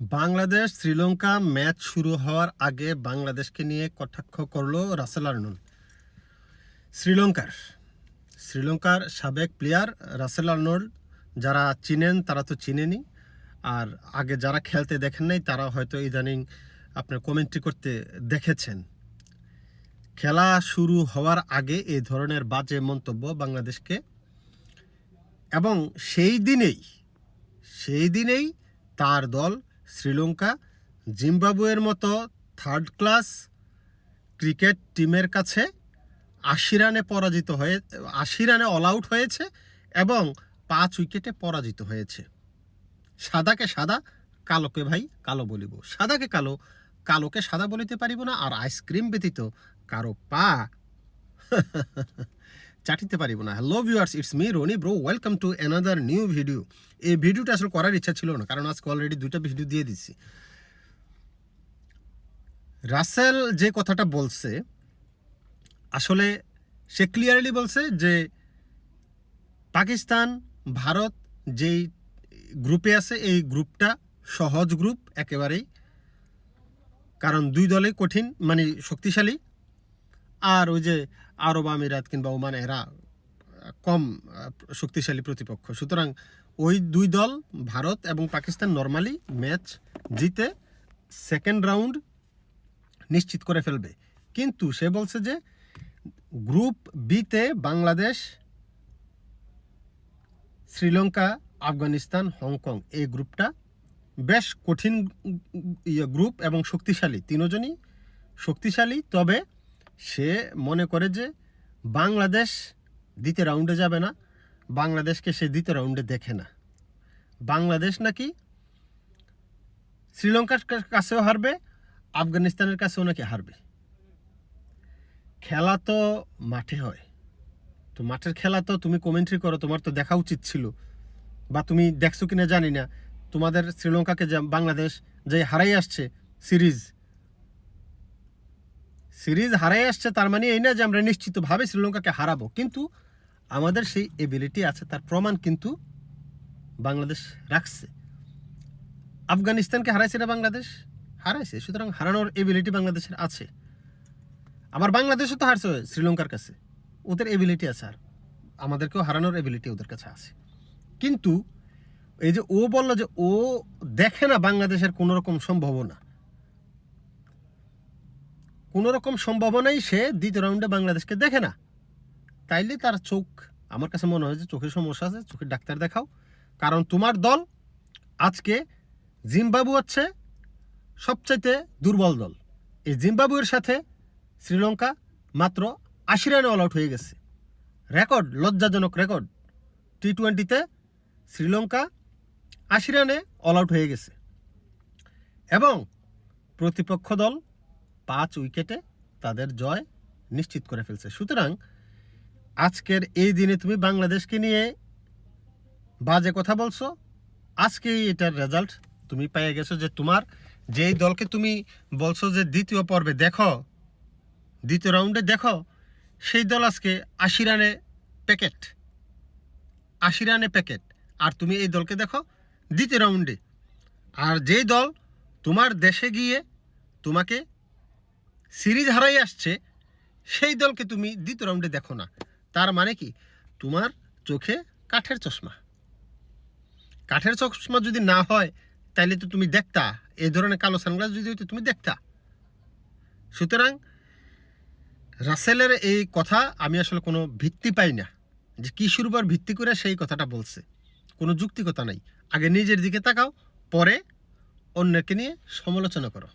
Bangladesh Sri Lanka match শুরু হওয়ার আগে বাংলাদেশকে নিয়ে কটাক্ষ করল রাসেল আর্নন শ্রীলঙ্কার শ্রীলঙ্কার সাবেক প্লেয়ার রাসেল আর্নল্ড, যারা চিনেন তারা তো চিনেনি, আর আগে যারা খেলতে দেখেন নাই তারা হয়তো ইদানিং আপনার কমেন্ট্রি করতে দেখেছেন। খেলা শুরু হওয়ার আগে এই ধরনের বাজে মন্তব্য বাংলাদেশকে, এবং সেই দিনেই সেই দিনেই তার দল শ্রীলঙ্কা, জিম্বাবুয়ের মতো থার্ড ক্লাস ক্রিকেট টিমের কাছে আশি রানে পরাজিত হয়ে, আশি রানে অল আউট হয়েছে এবং পাঁচ উইকেটে পরাজিত হয়েছে। সাদাকে সাদা, কালোকে ভাই কালো বলিব। সাদাকে কালো, কালোকে সাদা বলিতে পারিব না আর আইসক্রিম ব্যতীত কারও পা। চাটিতে পারিব না। Hello viewers it's me Roni bro welcome to another new video এই ভিডিওটা আসলে করার ইচ্ছা ছিল না, কারণ আজকে অলরেডি দুইটা ভিডিও দিয়ে দিচ্ছি। রাসেল যে কথাটা বলছে, আসলে সে ক্লিয়ারলি বলছে যে পাকিস্তান, ভারত যেই গ্রুপে আছে, এই গ্রুপটা সহজ গ্রুপ একেবারেই। কারণ দুই দলেই কঠিন মানে শক্তিশালী। আর ওই যে আরব আমিরাত কিংবা ওমান, এরা কম শক্তিশালী প্রতিপক্ষ। সুতরাং ওই দুই দল, ভারত এবং পাকিস্তান নর্মালি ম্যাচ জিতে সেকেন্ড রাউন্ড নিশ্চিত করে ফেলবে। কিন্তু সে বলছে যে গ্রুপ বিতে বাংলাদেশ, শ্রীলঙ্কা, আফগানিস্তান, হংকং, এই গ্রুপটা বেশ কঠিন ইয়ে গ্রুপ এবং শক্তিশালী। তিনজনই শক্তিশালী, তবে সে মনে করে যে বাংলাদেশ দ্বিতীয় রাউন্ডে যাবে না, বাংলাদেশকে সে দ্বিতীয় রাউন্ডে দেখে না। বাংলাদেশ নাকি শ্রীলঙ্কার কাছেও হারবে, আফগানিস্তানের কাছেও নাকি হারবে। খেলা তো মাঠে হয়। তো মাঠের খেলা তো তুমি কমেন্ট্রি করো, তোমার তো দেখা উচিত ছিল। বা তুমি দেখছ কিনা জানি না। তোমাদের শ্রীলঙ্কাকে বাংলাদেশ যে হারাই আসছে, সিরিজ সিরিজ হারাই আসছে, তার মানে এই না যে আমরা নিশ্চিতভাবে শ্রীলঙ্কাকে হারাবো। কিন্তু আমাদের সেই এবিলিটি আছে, তার প্রমাণ কিন্তু বাংলাদেশ রাখছে। আফগানিস্তানকে হারাইছে না বাংলাদেশ? হারাইছে, সুতরাং হারানোর এবিলিটি বাংলাদেশের আছে। আবার বাংলাদেশও তো হারছে শ্রীলঙ্কার কাছে। ওদের এবিলিটি আছে আর। আমাদেরকেও হারানোর এবিলিটি ওদের কাছে আছে। কিন্তু এই যে ও বলল যে ও দেখে না বাংলাদেশের কোনো রকম সম্ভাবনা। কোনো রকম সম্ভাবনাই সে দ্বিতীয় রাউন্ডে বাংলাদেশকে দেখে না। তাইলে তার চোখ, আমার কাছে মনে হয় যে চোখের সমস্যা আছে, চোখের ডাক্তার দেখাও। কারণ তোমার দল আজকে জিম্বাবু হচ্ছে সবচাইতে দুর্বল দল। এই জিম্বাবুয়ের সাথে শ্রীলঙ্কা মাত্র আশি রানে অল আউট হয়ে গেছে। রেকর্ড, লজ্জাজনক রেকর্ড। টি টোয়েন্টিতে শ্রীলঙ্কা আশি রানে অল আউট হয়ে গেছে। এবং প্রতিপক্ষ দল পাঁচ উইকেটে তাদের জয় নিশ্চিত করে ফেলছে। সুতরাং আজকের এই দিনে তুমি বাংলাদেশকে নিয়ে বাজে কথা বলছো। আজকেই এটার রেজাল্ট তুমি পেয়ে গেছো যে তোমার যেই দলকে তুমি বলছো যে দ্বিতীয় পর্বে দেখো, দ্বিতীয় রাউন্ডে দেখো, সেই দল আজকে আশি রানে প্যাকেট আশি রানে প্যাকেট আর তুমি এই দলকে দেখো দ্বিতীয় রাউন্ডে আর যেই দল তোমার দেশে গিয়ে তোমাকে সিরিজ হারাই আসছে, সেই দলকে তুমি দ্বিতীয় রাউন্ডে দেখো না। তার মানে কি? তোমার চোখে কাঠের চশমা। কাঠের চশমা যদি না হয়, তাইলে তো তুমি দেখতা। এই ধরনের কালো সানগ্লাস যদি হইতো, তুমি দেখতা। সুতরাং রাসেলের এই কথা আমি আসলে কোনো ভিত্তি পাই না, যে কিশোর উপর ভিত্তি করে সেই কথাটা বলছে। কোনো যুক্তিকতা নাই। আগে নিজের দিকে তাকাও, পরে অন্যকে নিয়ে সমালোচনা করো।